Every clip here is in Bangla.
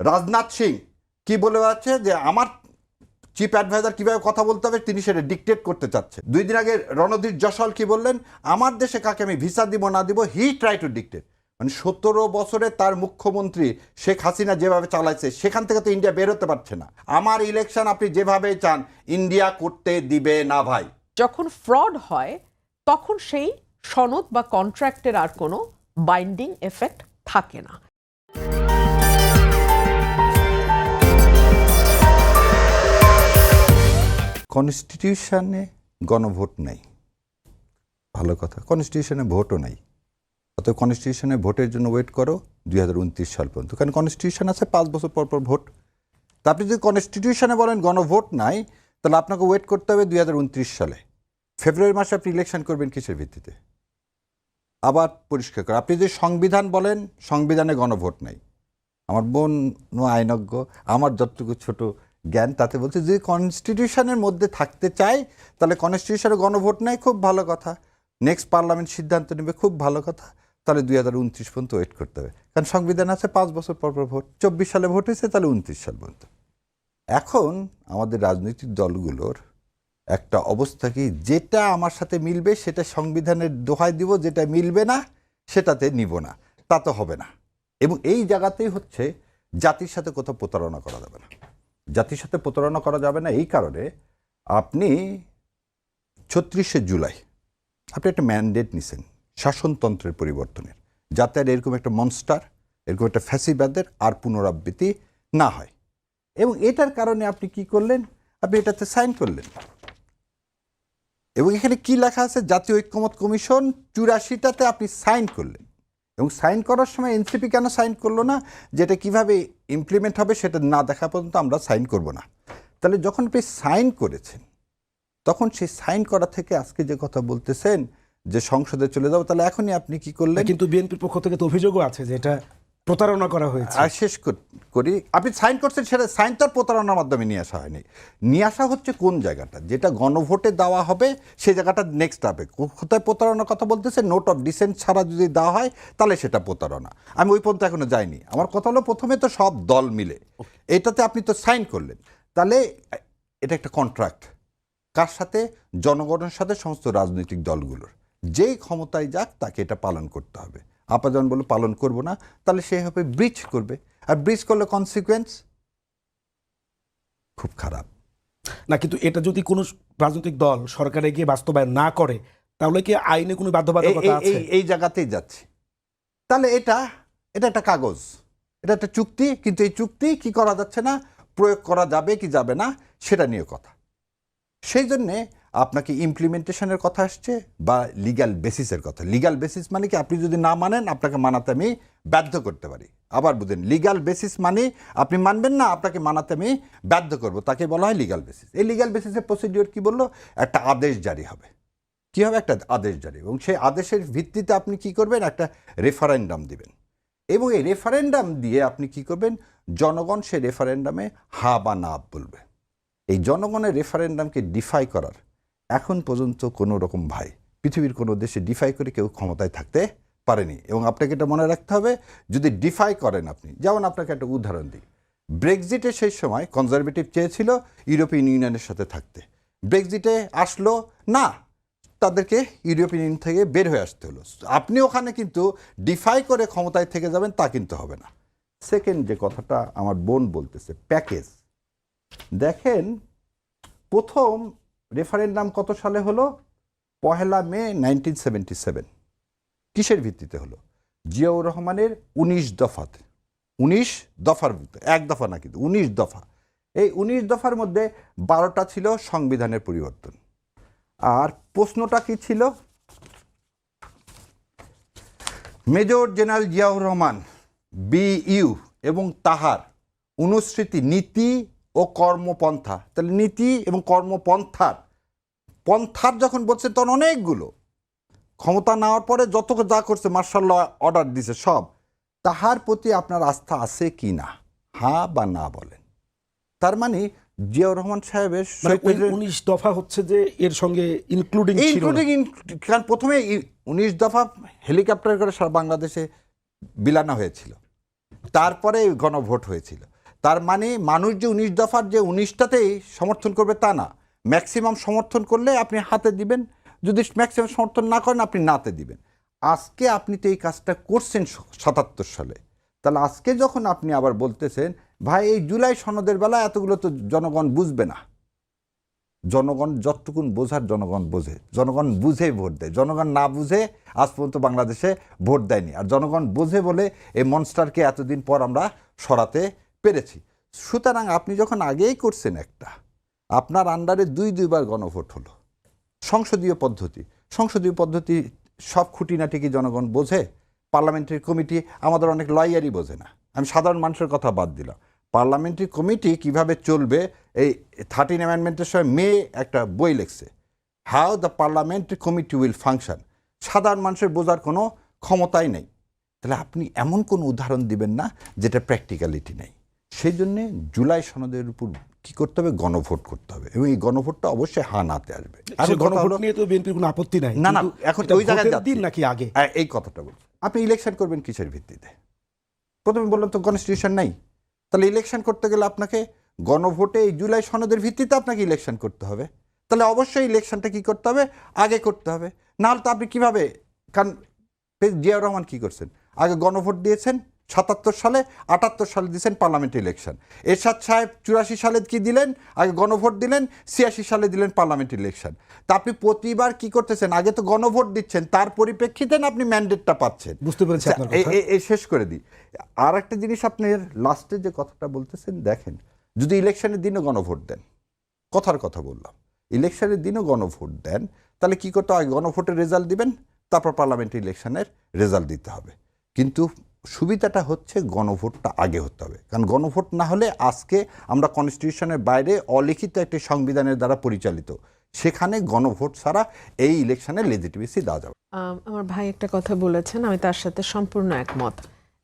রাজনাথ সিং কি বলে আছে যে আমার চিফ অ্যাডভাইজার কীভাবে কথা বলতে হবে তিনি সেটা ডিকটেট করতে চাচ্ছে। দুই দিন আগে রণধীর যশাল কি বললেন? আমার দেশে কাকে আমি ভিসা দিব, না দিব হি ট্রাই টু ডিকটেট মানে সতেরো বছরে তার মুখ্যমন্ত্রী শেখ হাসিনা যেভাবে চালাইছে, সেখান থেকে তো ইন্ডিয়া বেরোতে পারছে না। আমার ইলেকশন আপনি যেভাবে চান ইন্ডিয়া করতে দিবে না ভাই। যখন ফ্রড হয়, তখন সেই সনদ বা কন্ট্রাক্টের আর কোনো বাইন্ডিং এফেক্ট থাকে না। কনস্টিটিউশনে গণভোট নেই। ভালো কথা কনস্টিটিউশনে ভোটও নাই। অতএব কনস্টিটিউশনে ভোটের জন্য ওয়েট করো দুই হাজার উনত্রিশ সাল পর্যন্ত। কারণ কনস্টিটিউশন আছে পাঁচ বছর পর পর ভোট। তা আপনি যদি কনস্টিটিউশনে বলেন গণভোট নাই, তাহলে আপনাকে ওয়েট করতে হবে দুই হাজার উনত্রিশ সালে। ফেব্রুয়ারি মাসে আপনি ইলেকশন করবেন কিসের ভিত্তিতে? আবার পরিষ্কার করে, আপনি যদি সংবিধান বলেন, সংবিধানে গণভোট নাই। আমার বোন আইনজ্ঞ, আমার যতটুকু ছোট জ্ঞান তাতে বলছে, যদি কনস্টিটিউশনের মধ্যে থাকতে চাই, তাহলে কনস্টিটিউশনে গণভোট নেয় খুব ভালো কথা। নেক্সট পার্লামেন্ট সিদ্ধান্ত নেবে, খুব ভালো কথা। তাহলে দুই হাজার উনত্রিশ পর্যন্ত ওয়েট করতে হবে। কারণ সংবিধান আছে, পাঁচ বছর পর পর ভোট। চব্বিশ সালে ভোট হয়েছে, তাহলে উনত্রিশ সাল পর্যন্ত। এখন আমাদের রাজনৈতিক দলগুলোর একটা অবস্থা কি? যেটা আমার সাথে মিলবে, সেটা সংবিধানের দোহাই দিব, যেটা মিলবে না, সেটাতে নিব না। তা তো হবে না। এবং এই জায়গাতেই হচ্ছে, জাতির সাথে কোথাও প্রতারণা করা যাবে না। জাতির সাথে প্রতারণা করা যাবে না। এই কারণে আপনি ছত্রিশে জুলাই, আপনি একটা ম্যান্ডেট নিছেন শাসনতন্ত্রের পরিবর্তনের। যাতে আর এরকম একটা মনস্টার এরকম একটা ফ্যাসিবাদের আর পুনরাবৃত্তি না হয়। এবং এটার কারণে আপনি কি করলেন? আপনি এটাতে সাইন করলেন। এবং এখানে কি লেখা আছে? জাতীয় ঐক্যমত কমিশন চুরাশিটাতে আপনি সাইন করলেন। এবং সাইন করার সময় এনসিপি কেন সাইন করল না? যেটা কীভাবে ইমপ্লিমেন্ট হবে সেটা না দেখা পর্যন্ত আমরা সাইন করব না। তাহলে যখন আপনি সাইন করেছেন, তখন সেই সাইন করা থেকে আজকে যে কথা বলতেছেন, যে সংসদে চলে যাব, তাহলে এখনই আপনি কি করলেন? কিন্তু বিএনপির পক্ষ থেকে তো অভিযোগও আছে যে এটা প্রতারণা করা হয়েছে। আর শেষ কর- আপনি সাইন করছেন সেটা, সাইন তো প্রতারণার মাধ্যমে নিয়ে আসা হয়নি। নিয়ে আসা হচ্ছে কোন জায়গাটা? যেটা গণভোটে দেওয়া হবে, সে জায়গাটা নেক্সট হবে কোথায় প্রতারণার কথা বলতেছে? নোট অফ ডিসেন্ট ছাড়া যদি দেওয়া হয়, তাহলে সেটা প্রতারণা। আমি ওই পর্যন্ত এখনও যাইনি। আমার কথা হলো প্রথমে তো সব দল মিলে। এটাতে আপনি তো সাইন করলেন। তাহলে এটা একটা কন্ট্রাক্ট কার সাথে? জনগণের সাথে, সমস্ত রাজনৈতিক দলগুলোর। যেই ক্ষমতায় যাক, তাকে এটা পালন করতে হবে। আপা যখন বলে পালন করব না তাহলে সে হবে ব্রিজ করবে। আর ব্রিজ করলে কনসিকুয়েন্স খুব খারাপ। না কিন্তু এটা যদি কোনো রাজনৈতিক দল সরকারে গিয়ে বাস্তবায়ন না করে তাহলে কি আইনে কোনো বাধ্যবাধকতা আছে? এই জায়গাতেই যাচ্ছে। তাহলে এটা এটা একটা কাগজ। এটা একটা চুক্তি কিন্তু এই চুক্তি কি করা যাচ্ছে না? প্রয়োগ করা যাবে কি যাবে না? সেটা নিয়ে কথা। সেই জন্যে আপনাকে ইমপ্লিমেন্টেশনের কথা আসছে বা লিগ্যাল বেসিসের কথা। লিগ্যাল বেসিস মানে কি? আপনি যদি না মানেন, আপনাকে মানাতে আমি বাধ্য করতে পারি। আবার বুঝেন লিগ্যাল বেসিস মানে আপনি মানবেন না, আপনাকে মানাতে আমি বাধ্য করব। তাকে বলা হয় লিগ্যাল বেসিস এই লিগ্যাল বেসিসের প্রসিডিওর কি বলল? একটা আদেশ জারি হবে। কি হবে? একটা আদেশ জারি এবং সেই আদেশের ভিত্তিতে আপনি কি করবেন? একটা রেফারেন্ডাম দিবেন। এবং এই রেফারেন্ডাম দিয়ে আপনি কি করবেন? জনগণ সেই রেফারেন্ডামে হা বা না বলবে। এই জনগণের রেফারেন্ডামকে ডিফাই করার এখন পর্যন্ত কোনো রকম ভাই পৃথিবীর কোনো দেশে ডিফাই করে কেউ ক্ষমতায় থাকতে পারেনি এবং আপনাকে এটা মনে রাখতে হবে, যদি ডিফাই করেন আপনি, যেমন আপনাকে একটা উদাহরণ দিই। ব্রেক্সিটে সেই সময় কনজারভেটিভ চেয়েছিল ইউরোপিয়ান ইউনিয়নের সাথে থাকতে। ব্রেক্সিটে আসলো, না, তাদেরকে ইউরোপিয়ান ইউনিয়ন থেকে বের হয়ে আসতে হলো। আপনি ওখানে কিন্তু ডিফাই করে ক্ষমতায় থেকে যাবেন, তা কিন্তু হবে না। সেকেন্ড যে কথাটা আমার বোন বলতেছে প্যাকেজ দেখেন, প্রথম রেফারেন্ডাম কত সালে হলো? পহেলা মে নাইনটিন সেভেন্টি সেভেন। কিসের ভিত্তিতে হলো? জিয়াউর রহমানের উনিশ দফাতে। উনিশ দফার এক দফা না কিন্তু, উনিশ দফা। এই উনিশ দফার মধ্যে বারোটা ছিল সংবিধানের পরিবর্তন। আর প্রশ্নটা কি ছিল? মেজর জেনারেল জিয়াউর রহমান, বিইউ এবং তাহার অনুসৃতি নীতি ও কর্মপন্থা। তাহলে নীতি এবং কর্মপন্থার পন্থার যখন বলছে তখন অনেকগুলো। ক্ষমতা নেওয়ার পরে যত যা করছে মার্শাল অর্ডার দিছে সব। তাহার প্রতি আপনার আস্থা আছে কি না? হ্যাঁ বা না বলেন। তার মানে জিয়াউর রহমান সাহেবের মানে উনিশ দফা হচ্ছে যে এর সঙ্গে ইনক্লুডিং। ইনক্লুডিং কারণ প্রথমে উনিশ দফা হেলিকপ্টার করে সারা বাংলাদেশে বিলানো হয়েছিল। তারপরে গণভোট হয়েছিল। তার মানে মানুষ যে উনিশ দফার যে উনিশটাতেই সমর্থন করবে তা না। ম্যাক্সিমাম সমর্থন করলে আপনি হাতে দিবেন। যদি ম্যাক্সিমাম সমর্থন না করেন, আপনি নাতে দিবেন। আজকে আপনি তো এই কাজটা করছেন সাতাত্তর সালে। তাহলে আজকে যখন আপনি আবার বলতেছেন, ভাই, এই জুলাই সনদের বেলা এতগুলো তো জনগণ বুঝবে না। জনগণ যতটুকুন বোঝার জনগণ বোঝে। জনগণ বুঝেই ভোট দেয়। জনগণ না বুঝে আজ পর্যন্ত বাংলাদেশে ভোট দেয়নি। আর জনগণ বোঝে বলে এই মনস্টারকে এতদিন পর আমরা সরাতে পেরেছি। সুতরাং আপনি যখন আগেই করছেন একটা আপনার আন্ডারে দুই, দুইবার গণভোট হলো। সংসদীয় পদ্ধতি। সংসদীয় পদ্ধতি সব খুঁটিনাটি কি জনগণ বোঝে? পার্লামেন্টারি কমিটি আমাদের অনেক লয়ারই বোঝে না। আমি সাধারণ মানুষের কথা বাদ দিলাম। পার্লামেন্টারি কমিটি কীভাবে চলবে? এই থার্টিন অ্যামেন্ডমেন্টের সময় মে একটা বই লিখছে। How the parliamentary committee will function সাধারণ মানুষের বোঝার কোনো ক্ষমতাই নেই। তাহলে আপনি এমন কোনো উদাহরণ দিবেন না যেটা প্র্যাকটিক্যালিটি নেই। সেই জন্যে জুলাই সনদের উপর কি করতে হবে? গণভোট করতে হবে। এবং এই গণভোটটা অবশ্যই হা নাতে আসবে। আর গণভোট নিয়ে তো বিএনপির কোনো আপত্তি নাই। না না এখন ওই জায়গায় দিন নাকি আগে? হ্যাঁ, এই কথাটা বলছি। আপনি ইলেকশন করবেন কিসের ভিত্তিতে? প্রথমে বললাম তো কনস্টিটিউশন নাই। তাহলে ইলেকশন করতে গেলে আপনাকে গণভোটে এই জুলাই সনদের ভিত্তিতে আপনাকে ইলেকশন করতে হবে। তাহলে অবশ্যই ইলেকশনটা কি করতে হবে? আগে করতে হবে। নাহলে তো আপনি কীভাবে কারণ জিয়াউর রহমান কি করছেন? আগে গণভোট দিয়েছেন সাতাত্তর সালে আটাত্তর সালে দিয়েছেন পার্লামেন্ট ইলেকশন এরশাদ সাহেব চুরাশি সালে কি দিলেন? আগে গণভোট দিলেন ছিয়াশি সালে দিলেন পার্লামেন্ট ইলেকশন তা আপনি প্রতিবার কি করতেছেন? আগে তো গণভোট দিচ্ছেন তার পরিপ্রেক্ষিতে না আপনি ম্যান্ডেটটা পাচ্ছেন? বুঝতে পেরেছি এ শেষ করে দিই। আর একটা জিনিস আপনি লাস্টে যে কথাটা বলতেছেন দেখেন যদি ইলেকশনের দিনও গণভোট দেন কথার কথা বললাম। ইলেকশনের দিনও গণভোট দেন তাহলে কি করতে হয় গণভোটের রেজাল্ট দিবেন তারপর পার্লামেন্ট ইলেকশনের রেজাল্ট দিতে হবে। কিন্তু সুবিধাটা হচ্ছে গণভোটটা আগে হতে হবে। কারণ গণভোট না হলে আজকে আমরা কনস্টিটিউশনের বাইরে অলিখিত একটি সংবিধানের দ্বারা পরিচালিত। সেখানে গণভোট ছাড়া এই ইলেকশনে লেজিটিমেসি দেওয়া যাবে আমার ভাই একটা কথা বলেছেন, আমি তার সাথে সম্পূর্ণ একমত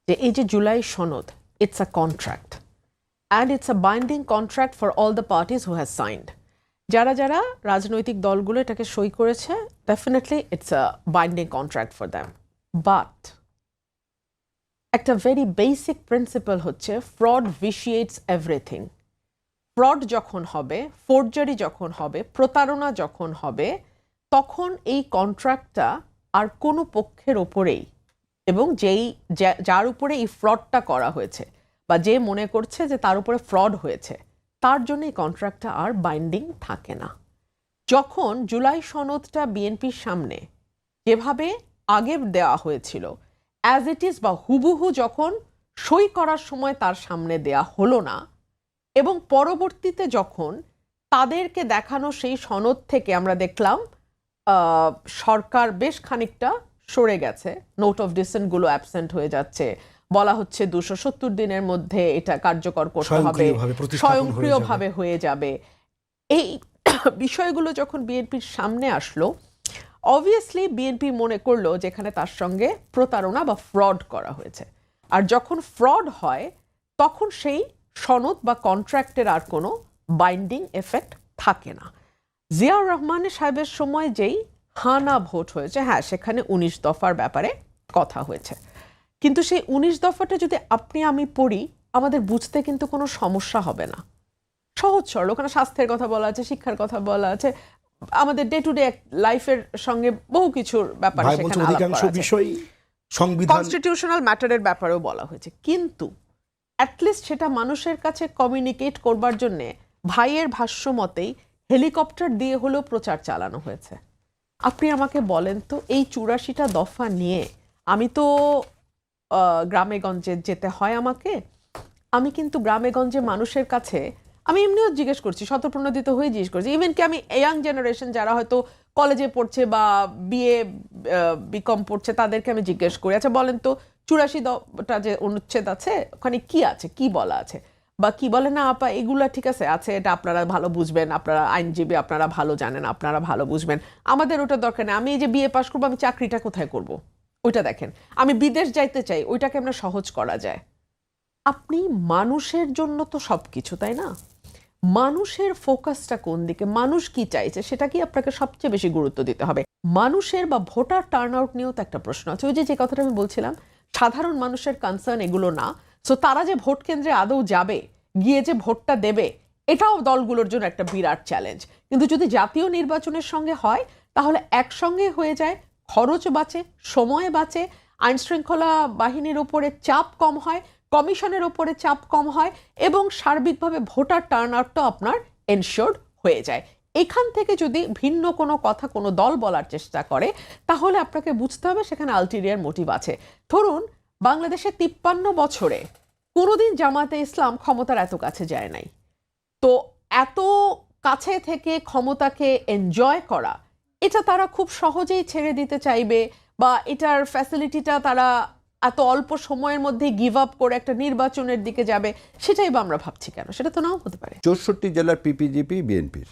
যে এই যে জুলাই সনদ it's a contract and it's a binding contract for all the parties who has signed যারা যারা রাজনৈতিক দলগুলো এটাকে সই করেছে definitely it's a binding contract for them but একটা ভেরি বেসিক প্রিন্সিপাল হচ্ছে ফ্রড ভিশিয়েটস এভরিথিং ফ্রড যখন হবে ফোর্জারি যখন হবে, প্রতারণা যখন হবে, তখন এই কন্ট্রাক্টটা আর কোনো পক্ষের ওপরেই এবং যেই যার উপরে এই ফ্রডটা করা হয়েছে বা যে মনে করছে যে তার উপরে ফ্রড হয়েছে, তার জন্য এই কন্ট্রাক্টটা আর বাইন্ডিং থাকে না। যখন জুলাই সনদটা বিএনপির সামনে যেভাবে আগে দেওয়া হয়েছিল অ্যাজ ইট ইজ বা হুবহু যখন সই করার সময় তার সামনে দেয়া হলো না এবং পরবর্তীতে যখন তাদেরকে দেখানো সেই সনদ থেকে আমরা দেখলাম সরকার বেশ খানিকটা সরে গেছে। নোট অফ ডিসেন্টগুলো অ্যাবসেন্ট হয়ে যাচ্ছে। বলা হচ্ছে দুশো সত্তর দিনের মধ্যে এটা কার্যকর করতে হবে। স্বয়ংক্রিয়ভাবে হয়ে যাবে। এই বিষয়গুলো যখন বিএনপির সামনে আসলো অবভিয়াসলি বিএনপি মনে করল যেখানে তার সঙ্গে প্রতারণা বা ফ্রড করা হয়েছে। আর যখন ফ্রড হয়, তখন সেই সনদ বা কন্ট্রাক্টের আর কোনো বাইন্ডিং এফেক্ট থাকে না। জিয়াউর রহমানের সাহেবের সময় যেই হানা ভোট হয়েছে হ্যাঁ সেখানে উনিশ দফার ব্যাপারে কথা হয়েছে। কিন্তু সেই উনিশ দফাটা যদি আপনি, আমি পড়ি, আমাদের বুঝতে কিন্তু কোনো সমস্যা হবে না। সহজ সরল, ওখানে স্বাস্থ্যের কথা বলা আছে, শিক্ষার কথা বলা আছে আমাদের ডে টু ডে লাইফের সঙ্গে বহু কিছুর ব্যাপারে সেখানে অধিকাংশ বিষয় সংবিধান কনস্টিটিউশনাল ম্যাটারের ব্যাপারেও বলা হয়েছে। কিন্তু অ্যাটলিস্ট সেটা মানুষের কাছে কমিউনিকেট করবার জন্যে ভাইয়ের ভাষ্য মতেই হেলিকপ্টার দিয়ে হলেও প্রচার চালানো হয়েছে। আপনি আমাকে বলেন তো এই চুরাশিটা দফা নিয়ে আমি তো আহ, গ্রামে গঞ্জে যেতে হয় আমাকে। আমি কিন্তু গ্রামে গঞ্জে মানুষের কাছে আমি এমনিও জিজ্ঞেস করছি শতপ্রণোদিত হয়ে জিজ্ঞেস করছি। ইভেন কি আমি ইয়াং জেনারেশন যারা হয়তো কলেজে পড়ছে বা বিএ বিকম পড়ছে, তাদেরকে আমি জিজ্ঞেস করি আচ্ছা বলেন তো, চুরাশি দটা যে অনুচ্ছেদ আছে, ওখানে কি আছে? কি বলা আছে? বা কি বলে, না আপা, এগুলা ঠিক আছে আছে, এটা আপনারা ভালো বুঝবেন, আপনারা আইনজীবী, আপনারা ভালো জানেন, আপনারা ভালো বুঝবেন। আমাদের ওটা দরকার নেই, আমি এই যে বিএ পাশ করব, আমি চাকরিটা কোথায় করব? ওইটা দেখেন। আমি বিদেশ যাইতে চাই, ওইটাকে আমরা সহজ করা যায়। আপনি মানুষের জন্য তো সব কিছু তাই না? মানুষের ফোকাসটা কোন দিকে? মানুষ কি চাইছে? সেটা কি আপনাকে সবচেয়ে বেশি গুরুত্ব দিতে হবে? মানুষের বা ভোটার টার্ন আউট নিয়েও তো একটা প্রশ্ন আছে। ওই যে যে কথাটা আমি বলছিলাম, সাধারণ মানুষের কনসার্ন এগুলো না। সো তারা যে ভোট কেন্দ্রে আদৌ যাবে, গিয়ে যে ভোটটা দেবে, এটাও দলগুলোর জন্য একটা বিরাট চ্যালেঞ্জ কিন্তু যদি জাতীয় নির্বাচনের সঙ্গে হয়, তাহলে একসঙ্গে হয়ে যায়, খরচ বাঁচে, সময় বাঁচে আইন শৃঙ্খলা বাহিনীর উপরে চাপ কম হয় কমিশনের ওপরে চাপ কম হয় এবং সার্বিকভাবে ভোটার টার্ন আউটটাও আপনার এনশিওর্ড হয়ে যায়। এখান থেকে যদি ভিন্ন কোনো কথা কোনো দল বলার চেষ্টা করে, তাহলে আপনাকে বুঝতে হবে সেখানে আলটেরিয়ার মোটিভ আছে। ধরুন, বাংলাদেশে তিপ্পান্ন বছরে কোনোদিন জামাতে ইসলাম ক্ষমতার এত কাছে যায় নাই। তো এত কাছে থেকে ক্ষমতাকে এনজয় করা, এটা তারা খুব সহজেই ছেড়ে দিতে চাইবে বা এটার ফ্যাসিলিটিটা তারা এত অল্প সময়ের মধ্যে গিভ আপ করে একটা নির্বাচনের দিকে যাবে, সেটাই বা আমরা ভাবছি কেন? সেটা তো নাও হতে পারে। চৌষট্টি জেলার পিপিজিপি বিএনপির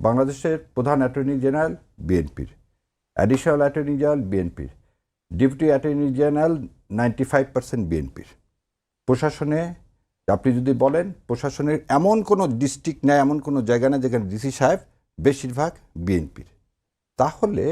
বাংলাদেশের প্রধান অ্যাটর্নি জেনারেল বিএনপির অ্যাডিশনাল অ্যাটর্নি জেনারেল বিএনপির deputy attorney general ninety five percent বিএনপির প্রশাসনে, আপনি যদি বলেন, প্রশাসনের এমন কোনো ডিস্ট্রিক্ট নেই এমন কোনো জায়গা না যেখানে ডিসি সাহেব বেশিরভাগ বিএনপির তাহলে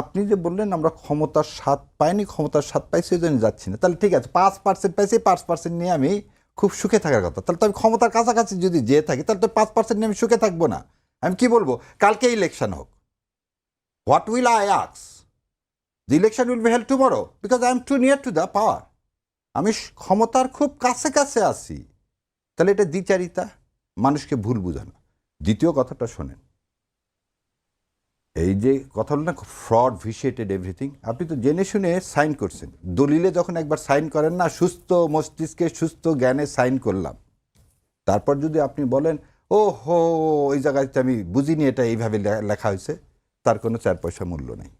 আপনি যে বললেন আমরা ক্ষমতার স্বাদ পাইনি, ক্ষমতার স্বাদ পাইছি সেই জন্য যাচ্ছি না। তাহলে ঠিক আছে, পাঁচ পার্সেন্ট পাইছি, পাঁচ পার্সেন্ট নিয়ে আমি খুব সুখে থাকার কথা। তাহলে তো আমি ক্ষমতার কাছাকাছি যদি যেয়ে থাকি, তাহলে তো পাঁচ পার্সেন্ট নিয়ে আমি সুখে থাকব না। আমি কি বলব? কালকে ইলেকশন হোক। What will I আক্স the election will be held tomorrow because I am too near to the power আমি ক্ষমতার খুব কাছে কাছে আছি। তাহলে এটা দ্বিচারিতা। মানুষকে ভুল বোঝানো। দ্বিতীয় কথাটা শোনেন। এই যে কথা হলো না ফ্রড ভিসিয়েটেড এভরিথিং আপনি তো জেনে শুনে সাইন করছেন। দলিলে যখন একবার সাইন করেন না, সুস্থ মস্তিষ্কে সুস্থ জ্ঞানে সাইন করলাম। তারপর যদি আপনি বলেন ও হো ওই জায়গাতে আমি বুঝিনি এটা এইভাবে লেখা হয়েছে, তার কোনো চার পয়সা মূল্য নেই।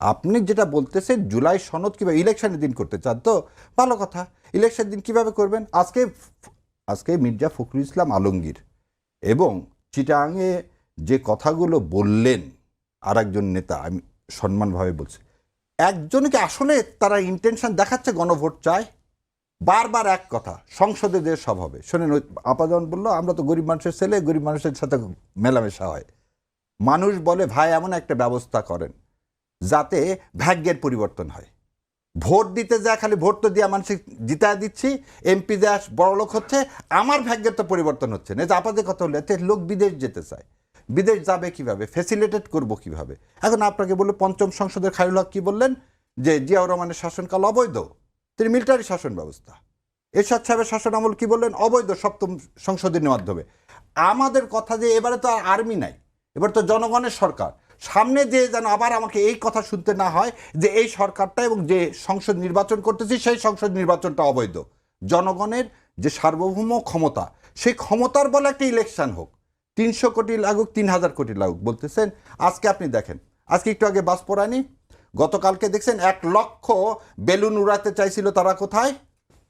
আপনি যেটা বলতেছেন, জুলাই সনদ কীভাবে ইলেকশনের দিন করতে চান তো? ভালো কথা। ইলেকশন দিন কীভাবে করবেন? আজকে আজকে মির্জা ফখরুল ইসলাম আলমগীর এবং চিটাংয়ে যে কথাগুলো বললেন আর একজন নেতা, আমি সম্মানভাবে বলছি। একজনকে আসলে তারা ইন্টেনশন দেখাচ্ছে, গণভোট চায়। বারবার এক কথা, সংসদে যে সব হবে। শোনেন, ওই আপাদন বলল, আমরা তো গরিব মানুষের ছেলে, গরিব মানুষের সাথে মেলামেশা হয়। মানুষ বলে, ভাই, এমন একটা ব্যবস্থা করেন যাতে ভাগ্যের পরিবর্তন হয়। ভোট দিতে যা খালি ভোট তো দিয়ে মানুষ জিতা দিচ্ছি এমপি দেয়া বড় লোক হচ্ছে, আমার ভাগ্যের তো পরিবর্তন হচ্ছে। না যে আপাদের কথা হলে লোক বিদেশ যেতে চায়। বিদেশ যাবে কীভাবে? ফেসিলিটেট করব কীভাবে? এখন আপনাকে বলে পঞ্চম সংসদের খায়রুল হক কি বললেন? যে জিয়াউর রহমানের শাসনকাল অবৈধ। তিনি মিলিটারি শাসন ব্যবস্থা। এরশাদ সাহেবের শাসন আমল কি বললেন? অবৈধ সপ্তম সংশোধনীর মাধ্যমে। আমাদের কথা যে এবারে তো আর আর্মি নাই। এবার তো জনগণের সরকার। সামনে যে যেন আবার আমাকে এই কথা শুনতে না হয় যে এই সরকারটা এবং যে সংসদ নির্বাচন করতেছি, সেই সংসদ নির্বাচনটা অবৈধ। জনগণের যে সার্বভৌম ক্ষমতা, সেই ক্ষমতার বলে একটা ইলেকশন হোক। তিনশো কোটি লাগুক, তিন হাজার কোটি লাগুক, বলতেছেন, আজকে আপনি দেখেন, আজকে একটু আগে বাস পড়ায়নি, গতকালকে দেখছেন এক লক্ষ বেলুন উড়াতে চাইছিল তারা কোথায়?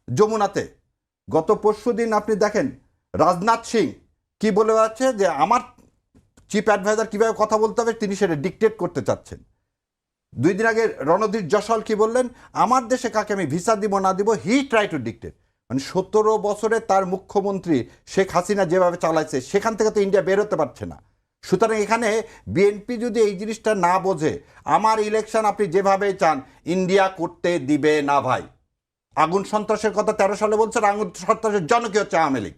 যমুনাতে। গত পরশু দিন আপনি দেখেন, রাজনাথ সিং কি বলে আছে যে, আমার চিফ অ্যাডভাইজার কীভাবে কথা বলতে হবে, তিনি সেটা ডিকটেট করতে চাচ্ছেন। দুই দিন আগে রণধীর যশাল কি বললেন, আমার দেশে কাকে আমি ভিসা দিব না দিব হি ট্রাই টু ডিকটেট মানে সতেরো বছরে তার মুখ্যমন্ত্রী শেখ হাসিনা যেভাবে চালাইছে, সেখান থেকে তো ইন্ডিয়া বেরোতে পারছে না। সুতরাং এখানে বিএনপি যদি এই জিনিসটা না বোঝে, আমার ইলেকশন আপনি যেভাবে চান, ইন্ডিয়া করতে দিবে না ভাই। আগুন সন্ত্রাসের কথা তেরো সালে বলছেন, আগুন সন্ত্রাসের জনক হচ্ছে আওয়ামী লীগ।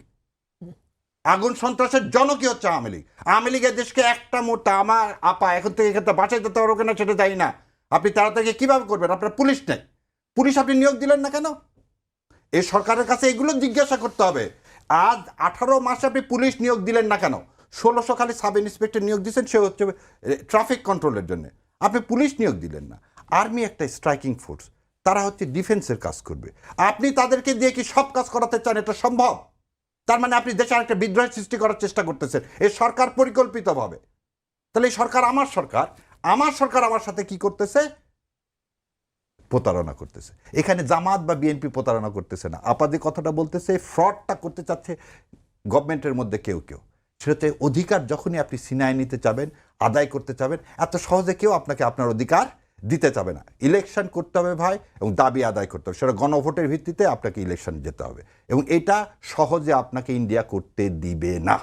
আগুন সন্ত্রাসের জনকই হচ্ছে আওয়ামী লীগ। আওয়ামী লীগের দেশকে একটা মুহূর্তে আমার আপা, এখন থেকে এখানে বাঁচাই দিতে পারব কিনা সেটা জানি না। আপনি তাড়াতাড়ি কীভাবে করবেন? আপনার পুলিশ নেই। পুলিশ আপনি নিয়োগ দিলেন না কেন? এই সরকারের কাছে এগুলো জিজ্ঞাসা করতে হবে। আজ আঠারো মাসে আপনি পুলিশ নিয়োগ দিলেন না কেন? ষোলোশো খালি সাব ইন্সপেক্টর নিয়োগ দিয়েছেন, সে হচ্ছে ট্রাফিক কন্ট্রোলের জন্য। আপনি পুলিশ নিয়োগ দিলেন না। আর্মি একটা স্ট্রাইকিং ফোর্স, তারা হচ্ছে ডিফেন্সের কাজ করবে। আপনি তাদেরকে দিয়ে কি সব কাজ করাতে চান? এটা সম্ভব? তার মানে আপনি দেশে একটা বিদ্রোহ সৃষ্টি করার চেষ্টা করতেছেন। এ সরকার পরিকল্পিতভাবে। তাহলে এই সরকার আমার সরকার আমার সরকার আমার সাথে কি করতেছে? প্রতারণা করতেছে। এখানে জামাত বা বিএনপি প্রতারণা করতেছে না। আপাদি কথাটা বলতেছে ফ্রডটা করতে চাচ্ছে গভর্নমেন্টের মধ্যে কেউ কেউ। সেটাতে অধিকার যখনই আপনি সিনায় নিতে চাবেন, আদায় করতে চাবেন, এত সহজে কেউ আপনাকে আপনার অধিকার দিতে চাবে না। ইলেকশন করতে হবে ভাই এবং দাবি আদায় করতে হবে। সেটা গণভোটের ভিত্তিতে আপনাকে ইলেকশন যেতে হবে এবং এটা সহজে আপনাকে ইন্ডিয়া করতে দিবে না।